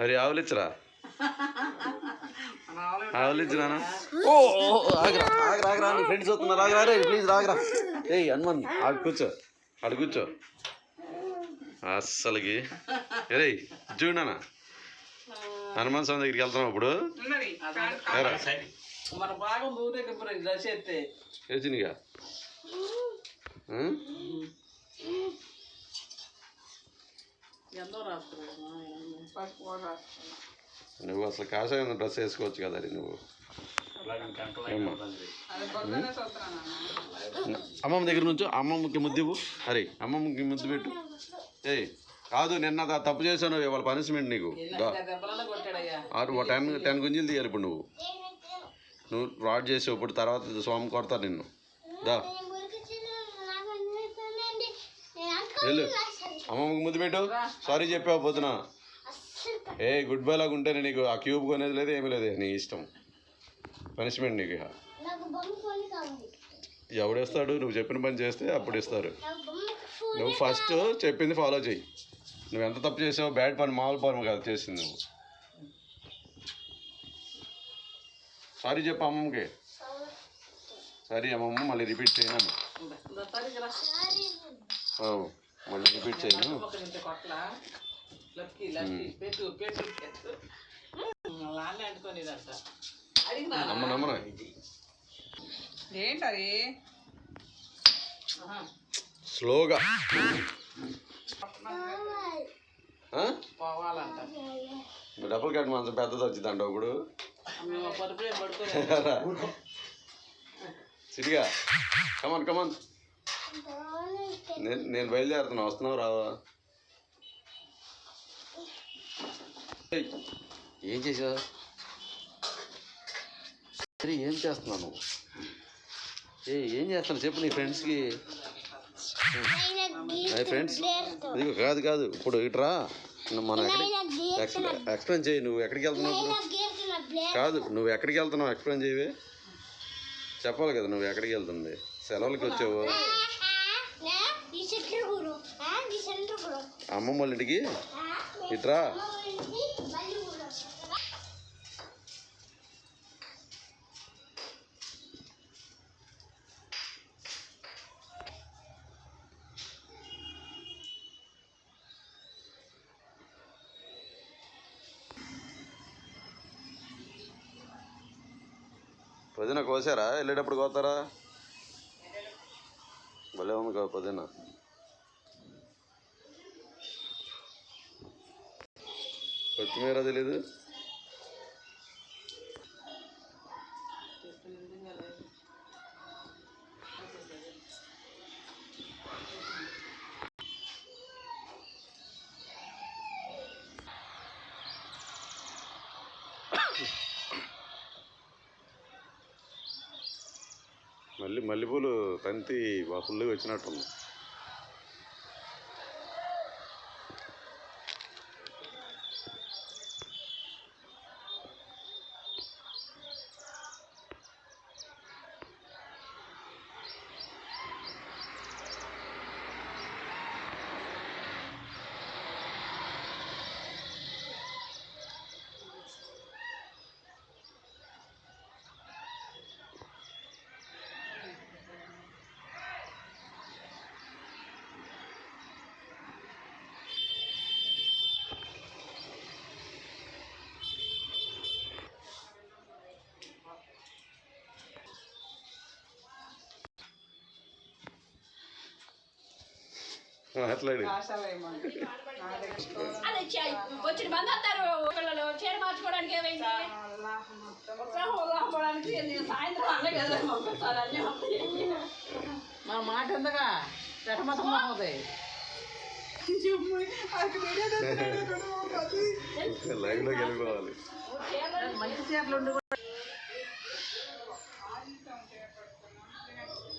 మరి ఆవులిచ్చరా? ఆవులిచ్చినా ఓ ఓ, ఆగరా ఆగరా ఆగరా నీ ఫ్రెండ్స్ వస్తున్నారు. ఆగరా రే ప్లీజ్ రాగరా ఏయ్ హనుమాన్ ఆడు కూర్చో. ఆడు కూర్చో. అస్సలకి. రే చూడనా హనుమాన్ స్వామి దగ్గరికి వెళ్తున్నాం ఇప్పుడు. వేసినగా ఎంతో నువ్వు అసలు కాషాయం డ్రెస్ వేసుకోవచ్చు కదా నువ్వు. అమ్మమ్మ దగ్గర నుంచి అమ్మమ్మకి ముద్దు అరే అమ్మమ్మకి ముద్దు పెట్టు. ఏయ్ కాదు నిన్న తప్పు చేశాను ఇవాళ పనిష్మెంట్ నీకు. టెన్ టెన్ గుంజీలు తీయాలి ఇప్పుడు నువ్వు. నువ్వు రాడ్ చేసావు ఇప్పుడు తర్వాత స్వామి కొడతారు నిన్ను. దా. వెళ్ళు. అమ్మమ్మకి ముద్దు పెట్టు. సారీ చెప్పావు పొద్దున ఏ గుడ్ బై లాగా ఉంటేనే నీకు ఆ క్యూబ్ కొనేది లేదు ఏమీ లేదు? నీ ఇష్టం. పనిష్మెంట్ నీకు ఇక. నాకు బొమ్మ ఫోన్ కావాలి. ఎవడేస్తాడు? నువ్వు చెప్పిన పని చేస్తే అప్పుడు ఇస్తారు. నాకు బొమ్మ ఫోన్ నువ్వు ఫస్ట్ చెప్పింది ఫాలో చెయ్యి. నువ్వు ఎంత తప్పు చేసావు బ్యాడ్ పని మామూలు పని కాదు చేసింది నువ్వు. సారీ చెప్పు అమ్మమ్మకి. సరే అమ్మమ్మ మళ్ళీ రిపీట్ చేయను? మళ్ళీ రిపీట్ చేయను? ఏంటది? స్లోగా. డబుల్ కట్ మంచం పెద్దది వచ్చిందంట ఇప్పుడు సిరిగా కమాన్ కమాన్ నేను నేను బయలుదేరుతున్నా వస్తున్నావు రావా? ఏం చేసావు సరే ఏం చేస్తున్నావు నువ్వు? ఏ ఏం చేస్తున్నావు? చెప్పు నీ ఫ్రెండ్స్కి అయ్యి ఫ్రెండ్స్ ఇదిగో కాదు కాదు. ఇప్పుడు ఇట్రా మనం ఎక్స్ప్లెయిన్ చేయి. నువ్వు ఎక్కడికి వెళ్తున్నావు ఇప్పుడు? కాదు నువ్వు ఎక్కడికి వెళ్తున్నావు? ఎక్స్ప్లెయిన్ చేయవే. చెప్పాలి కదా నువ్వు ఎక్కడికి వెళ్తుంది. సెలవులకి వచ్చావు. అమ్మమ్మ వాళ్ళ ఇంటికి? ఇట్రా. బల్లి కోసారా? వెళ్ళేటప్పుడు కోతారా భలే ఉంది కదా పొద్దున కొత్తిమీర తెలీదు. మళ్ళీ మల్లెపూలు తంతి బాగా ఫుల్గా వచ్చినట్టుంది. మాట్లాడు. ఆశాలేమండి అదే చే- వచ్చిన మంది వస్తారు ఒకళ్ళు చీర మార్చుకోవడానికి ఏమైంది? సాయంత్రం అన్నీ కదా పంపిస్తారు అన్నీ ఉంటాయి. మా మాట ఎందుగా రెటమతం అవుతాయి లైవ్లోకి వెళ్ళిపోవాలి. చీరలు. మంచి చీరలు